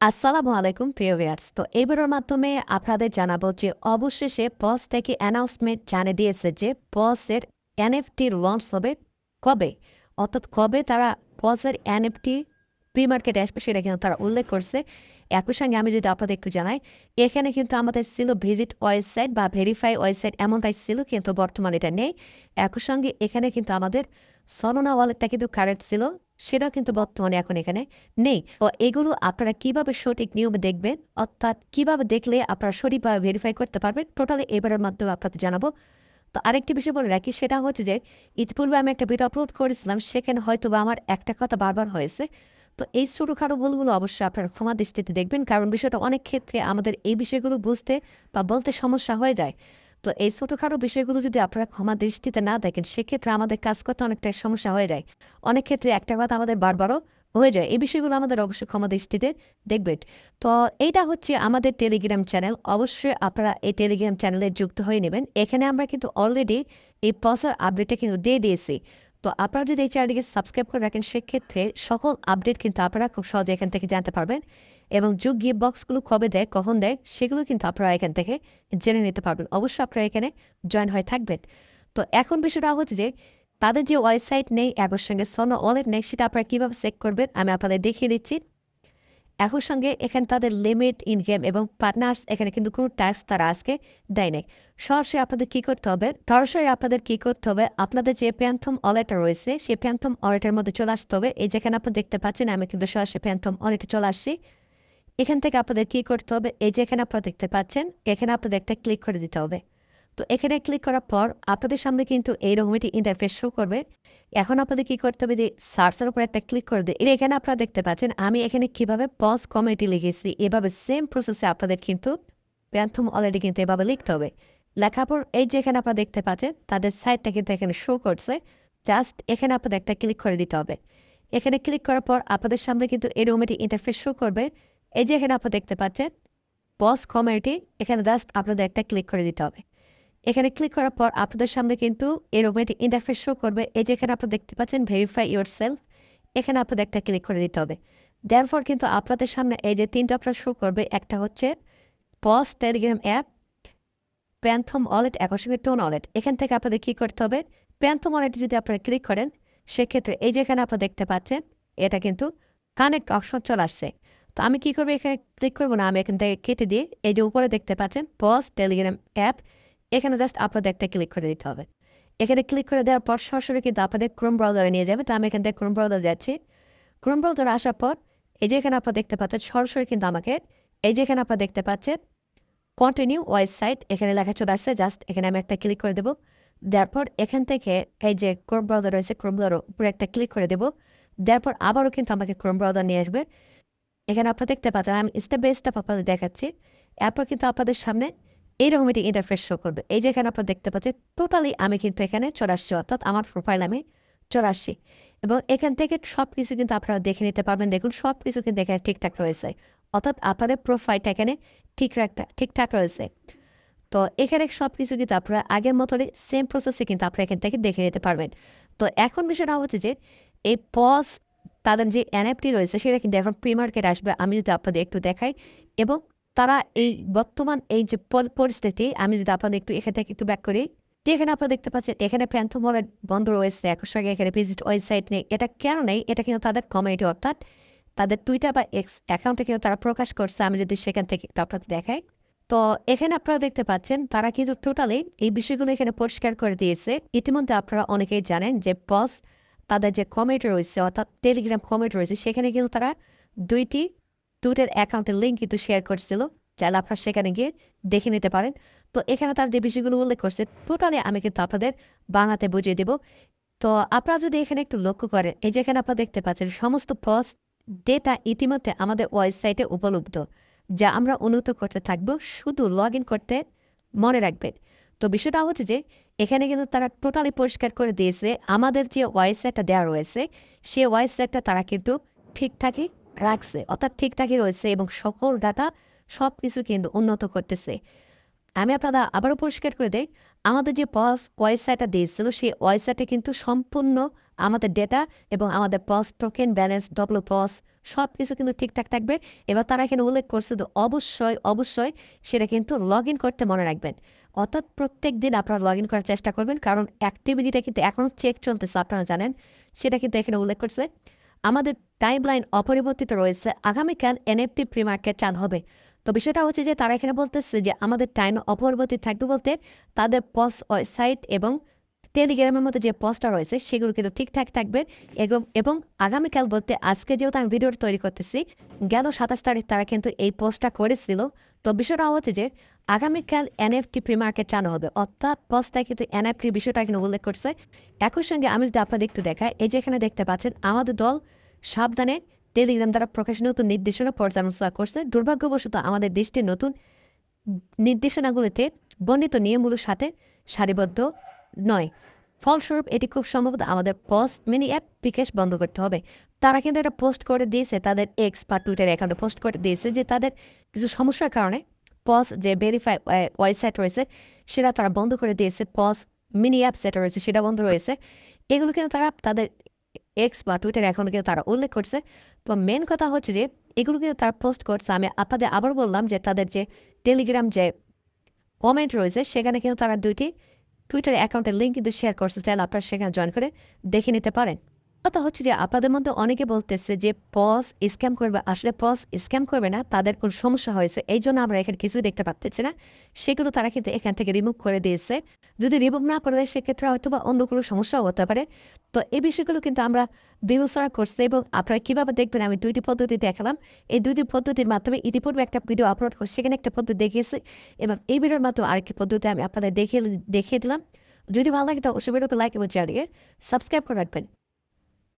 আসসালামু আলাইকুম, প্রিয় তো এবারের মাধ্যমে আপনাদের জানাব যে অবশেষে পস থেকে অ্যানাউন্সমেন্ট জানিয়ে দিয়েছে যে পসের এনএফটি লঞ্চ হবে কবে? অর্থাৎ কবে তারা পসের এনএফটি প্রি মার্কেটে আসবে সেটা কিন্তু তারা উল্লেখ করছে। একই সঙ্গে আমি যদি আপনাদের একটু জানাই, এখানে কিন্তু আমাদের ছিল ভিজিট ওয়েবসাইট বা ভেরিফাই ওয়েবসাইট এমনটাই ছিল, কিন্তু বর্তমানে এটা নেই। একই সঙ্গে এখানে কিন্তু আমাদের সলোনা ওয়ালেটটা কিন্তু কারেন্ট ছিল। সেটাও কিন্তু বর্তমানে এখন এখানে নেই। তো এগুলো আপনারা কীভাবে সঠিক নিয়মে দেখবেন? অর্থাৎ কীভাবে দেখলে আপনারা সঠিকভাবে ভেরিফাই করতে পারবেন? টোটালি এবারের মাধ্যমে আপনাদের জানাব। তো আরেকটি বিষয় বলে রাখি, সেটা হচ্ছে যে ইতিপূর্বে আমি একটা ভিডিও আপলোড করেছিলাম, সেখানে হয়তো বা আমার একটা কথা বারবার হয়েছে। তো এই ছোটোখাটো ভুলগুলো অবশ্যই আপনারা ক্ষমা দৃষ্টিতে দেখবেন, কারণ বিষয়টা অনেক ক্ষেত্রে আমাদের এই বিষয়গুলো বুঝতে বা বলতে সমস্যা হয়ে যায়। তো এই ছোটোখাটো বিষয়গুলো যদি আপনারা ক্ষমা দৃষ্টিতে না দেখেন, সেক্ষেত্রে আমাদের কাজ করতে অনেকটা সমস্যা হয়ে যায়। অনেক ক্ষেত্রে একটা কথা আমাদের বারবারও হয়ে যায়, এই বিষয়গুলো আমাদের অবশ্যই ক্ষমা দৃষ্টিতে দেখবেন। তো এইটা হচ্ছে আমাদের টেলিগ্রাম চ্যানেল, অবশ্যই আপনারা এই টেলিগ্রাম চ্যানেলে যুক্ত হয়ে নেবেন। এখানে আমরা কিন্তু অলরেডি এই পসার আপডেটটা কিন্তু দিয়ে দিয়েছি। তো আপনারা যদি এই চ্যানেলটিকে সাবস্ক্রাইব করে রাখেন, সেক্ষেত্রে সকল আপডেট কিন্তু আপনারা খুব সহজে এখান থেকে জানতে পারবেন এবং যুগ গিয়ে বক্সগুলো কবে দেয়, কখন দেয়, সেগুলো কিন্তু আপনারা এখান থেকে জেনে নিতে পারবেন। অবশ্যই আপনারা এখানে জয়েন হয়ে থাকবেন। তো এখন বিষয়টা হচ্ছে যে, তাদের যে ওয়েবসাইট নেই একর সঙ্গে সোনো ওয়ালেট নেই, সেটা আপনারা কীভাবে চেক করবেন, আমি আপনাদের দেখিয়ে দিচ্ছি। একই সঙ্গে এখানে তাদের লিমিট ইন গেম এবং পার্টনার্স এখানে কিন্তু কোনো ট্যাক্স তারা আজকে দেয় নাই। সরাসরি আপনাদের কী করতে হবে? সরাসরি আপনাদের কী করতে হবে? আপনাদের যে প্যান্থম অলেটা রয়েছে সেই প্যান্থম অলেটের মধ্যে চলে আসতে হবে। এই যেখানে আপনি দেখতে পাচ্ছেন, আমি কিন্তু সরাসরি প্যান্থম অলেটে চলে আসছি। এখান থেকে আপনাদের কী করতে হবে? এই যে এখানে আপনারা দেখতে পাচ্ছেন, এখানে আপনাদের একটা ক্লিক করে দিতে হবে। তো এখানে ক্লিক করার পর আপনাদের সামনে কিন্তু এইরকম একটি ইন্টারফেস শো করবে। এখন আপনাদের কী করতে হবে যে সার্চের উপর একটা ক্লিক করে দিয়ে এখানে আপনারা দেখতে পাচ্ছেন, আমি এখানে কীভাবে পজ কমিটি লিখেছি, এভাবে সেম প্রসেসে আপনাদের কিন্তু প্যান্থম অলরেডি কিন্তু এভাবে লিখতে হবে। লেখার পর এই যে এখানে আপনারা দেখতে পাচ্ছেন, তাদের সাইটটা কিন্তু এখানে শো করছে জাস্ট এখানে আপনাদের একটা ক্লিক করে দিতে হবে। এখানে ক্লিক করার পর আপনাদের সামনে কিন্তু এরকম একটি ইন্টারফেস শো করবে। এই যে এখানে আপনারা দেখতে পাচ্ছেন পজ কমিটি এখানে জাস্ট আপনাদের একটা ক্লিক করে দিতে হবে। এখানে ক্লিক করার পর আপনাদের সামনে কিন্তু এরকম একটি ইন্টারফেস শো করবে। এই যে এখানে আপনারা দেখতে পাচ্ছেন ভেরিফাই ইউর সেলফ এখানে আপনাদের একটা ক্লিক করে দিতে হবে। দেওয়ার পর কিন্তু আপনাদের সামনে এই যে তিনটা আপনার শো করবে, একটা হচ্ছে পস টেলিগ্রাম অ্যাপ প্যান্থম ওয়ালেট একর সঙ্গে টোন ওয়ালেট এখান থেকে আপনাদের কী করতে হবে প্যান্থম ওয়ালেটে যদি আপনারা ক্লিক করেন, সেক্ষেত্রে এই যে এখানে আপনারা দেখতে পাচ্ছেন, এটা কিন্তু কানেক্ট অপশন চলে আসছে। তো আমি কী করব এখানে ক্লিক করব না, আমি এখান থেকে কেটে দিয়ে এই যে উপরে দেখতে পাচ্ছেন পস টেলিগ্রাম অ্যাপ এখানে জাস্ট আপনাদের একটা ক্লিক করে দিতে হবে। এখানে ক্লিক করে দেওয়ার পর সরাসরি কিন্তু আপনাদের ক্রোম ব্রাউজারে নিয়ে যাবে। তো আমি এখান থেকে ক্রোম ব্রাউজার যাচ্ছি। ক্রোম ব্রাউজার আসার পর এই যে এখানে আপনারা দেখতে পাচ্ছেন, সরাসরি কিন্তু আমাকে এই যে এখানে আপনারা দেখতে পাচ্ছেন কন্টিনিউ ওয়েবসাইট এখানে লেখা চলে আসছে। জাস্ট এখানে আমি একটা ক্লিক করে দেবো। দেওয়ার পর এখান থেকে এই যে ক্রোম ব্রাউজার রয়েছে ক্রোম ব্রাউজার উপরে একটা ক্লিক করে দেবো। দেওয়ার পর আবারও কিন্তু আমাকে ক্রোম ব্রাউজার নিয়ে আসবে। এখানে আপনারা দেখতে পাচ্ছেন, আমি স্টেপ বাই স্টেপ আপনাদের দেখাচ্ছি। এরপর কিন্তু আপনাদের সামনে এইরকম একটি ইন্টারফেস শো করবে। এই যে এখানে আপনারা দেখতে পাচ্ছেন টোটালি আমি কিন্তু এখানে আসছি, অর্থাৎ আমার প্রোফাইল আমি আসছি। এবং এখান থেকে সব কিছু কিন্তু আপনারা দেখে নিতে পারবেন। দেখুন সব কিছু কিন্তু এখানে ঠিকঠাক রয়েছে। অর্থাৎ আপনাদের প্রোফাইলটা এখানে ঠিক রাখটা ঠিকঠাক রয়েছে। তো এখানে সব কিছু কিন্তু আপনারা আগের মতনই সেম প্রসেসে কিন্তু আপনারা এখান থেকে দেখে নিতে পারবেন। তো এখন বিষয়টা হচ্ছে যে, এই পজ তাদের যে এনএফটি রয়েছে, সেটা কিন্তু এখন প্রি মার্কেট আসবে। আমি যদি আপনাদের একটু দেখাই। এবং তারা এই বর্তমান এই যে পরিস্থিতি, আমি যদি আপনাদের একটু এখান থেকে একটু ব্যাক করি, যেখানে আপনারা দেখতে পাচ্ছেন, এখানে প্যান্থম ওয়ালেট বন্ধ রয়েছে একর সঙ্গে এখানে ভিজিট ওয়েবসাইট নেই। এটা কেন নেই? এটা কিন্তু তাদের কমিউনিটি অর্থাৎ তাদের টুইটার বা এক্স অ্যাকাউন্টে কিন্তু তারা প্রকাশ করছে, আমি যদি সেখান থেকে একটু আপনাদের দেখাই। তো এখানে আপনারা দেখতে পাচ্ছেন, তারা কিন্তু টোটালি এই বিষয়গুলো এখানে পরিষ্কার করে দিয়েছে। ইতিমধ্যে আপনারা অনেকেই জানেন যে বস তাদের যে কমিটি রয়েছে, অর্থাৎ টেলিগ্রাম কমিটি রয়েছে, সেখানে কিন্তু তারা দুইটি টুইটার অ্যাকাউন্টের লিঙ্ক কিন্তু শেয়ার করছিল চাইলে আপনারা সেখানে গিয়ে দেখে নিতে পারেন। তো এখানে তার যে বিষয়গুলো উল্লেখ করছে টোটালি আমি কিন্তু আপনাদের বাংলাতে বুঝিয়ে দেব। তো আপনারা যদি এখানে একটু লক্ষ্য করেন, এই যে এখানে আপনারা দেখতে পাচ্ছেন, সমস্ত পস্ট ডেটা ইতিমধ্যে আমাদের ওয়েবসাইটে উপলব্ধ, যা আমরা উন্নত করতে থাকব, শুধু লগ করতে মনে রাখবেন। তো বিষয়টা হচ্ছে যে, এখানে কিন্তু তারা টোটালি পরিষ্কার করে দিয়েছে, আমাদের যে ওয়েবসাইটটা দেওয়া রয়েছে সেই ওয়েবসাইটটা তারা কিন্তু ঠিকঠাকই রাখছে, অর্থাৎ ঠিকঠাকই রয়েছে এবং সকল ডাটা সব কিছু কিন্তু উন্নত করতেছে। আমি আপনারা আবারও পরিষ্কার করে দেই, আমাদের যে পস ওয়েবসাইটটা দিয়েছিল, সেই ওয়েবসাইটে কিন্তু সম্পূর্ণ আমাদের ডেটা এবং আমাদের POS token balance W POS সব কিছু কিন্তু ঠিকঠাক থাকবে। এবার তারা এখানে উল্লেখ করছে তো অবশ্যই অবশ্যই সেটা কিন্তু লগ করতে মনে রাখবেন। অর্থাৎ প্রত্যেক দিন আপনারা লগ ইন করার চেষ্টা করবেন, কারণ অ্যাক্টিভিটিটা কিন্তু এখনও চেক চলতেছে, আপনারা জানেন। সেটা কিন্তু এখানে উল্লেখ করছে। আমাদের টাইমলাইন অপরিবর্তিত রয়েছে। আগামীকাল এনএফটি প্রি মার্কেট চান হবে। তো বিষয়টা হচ্ছে যে, তারা এখানে বলতেছে যে, আমাদের টাইম অপরিবর্তিত থাকবে বলতে তাদের পস ওয়েবসাইট এবং টেলিগ্রামের মধ্যে যে পোস্টটা রয়েছে, সেগুলো কিন্তু ঠিকঠাক থাকবে। এবং আগামীকাল বলতে আজকে যেহেতু আমি ভিডিওটা তৈরি করতেছি, গেল সাতাশ তারিখ তারা কিন্তু এই পোস্টটা করেছিল। তো বিষয়টা হচ্ছে যে আগামীকাল এনএফটি প্রি মার্কেট চালু হবে। অর্থাৎ পোস্টটায় কিন্তু এনএফটি বিষয়টা কিন্তু উল্লেখ করছে। একই সঙ্গে আমি যদি আপনাদের একটু দেখাই, এই যে এখানে দেখতে পাচ্ছেন, আমাদের দল সাবধানে টেলিগ্রাম দ্বারা প্রকাশ নতুন নির্দেশনা পর্যালোচনা করছে। দুর্ভাগ্যবশত আমাদের দেশটির নতুন নির্দেশনাগুলিতে বর্ণিত নিয়মগুলোর সাথে সারিবদ্ধ নয়। ফলস্বরূপ, এটি খুব সম্ভবত আমাদের পোস্ট মিনি অ্যাপ বিকাশ বন্ধ করতে হবে। তারা কিন্তু এটা পোস্ট করে দিয়েছে, তাদের এক্স বা টুইটার অ্যাকাউন্টে পোস্ট করে দিয়েছে যে তাদের কিছু সমস্যার কারণে পস যে ভেরিফাই ওয়েবসাইট রয়েছে, সেটা তারা বন্ধ করে দিয়েছে। পস মিনি অ্যাপ সেটা রয়েছে, সেটা বন্ধ রয়েছে। এগুলো কিন্তু তারা তাদের এক্স বা টুইটার অ্যাকাউন্টে কিন্তু তারা উল্লেখ করছে। তো মেন কথা হচ্ছে যে, এগুলো কিন্তু তারা পোস্ট করছে। আমি আপনাদের আবার বললাম যে, তাদের যে টেলিগ্রাম যে কমেন্ট রয়েছে, সেখানে কিন্তু তারা দুইটি টুইটার অ্যাকাউন্টের লিঙ্ক কিন্তু শেয়ার করছে। চাইলে আপনারা সেখানে জয়েন করে দেখে নিতে পারেন। কথা হচ্ছে যে আপনাদের মধ্যে অনেকে বলতেছে যে পস স্ক্যাম করবে, আসলে পস স্ক্যাম করবে না, তাদের কোন সমস্যা হয়েছে, এই জন্য আমরা এখানে কিছুই দেখতে পাচ্ছি না। সেগুলো তারা কিন্তু এখান থেকে রিমুভ করে দিয়েছে। যদি রিমুভ না করে দেয়, সেক্ষেত্রে হয়তো বা অন্য কোনো সমস্যাও হতে পারে। তো এই বিষয়গুলো কিন্তু আমরা বিবেচনা করছি এবং আপনারা কীভাবে দেখবেন, আমি দুইটি পদ্ধতি দেখালাম। এই দুইটি পদ্ধতির মাধ্যমে ইতিপূর্বে একটা ভিডিও আপলোড করছি, সেখানে একটা পদ্ধতি দেখিয়েছি এবং এই ভিডিওর মাধ্যমে আরেকটি পদ্ধতি আমি আপনাদের দেখিয়ে দেখিয়ে দিলাম। যদি ভালো লাগে, তো অবশ্যই ভিডিওতে লাইক এবং চ্যানেলকে সাবস্ক্রাইব করে রাখবেন।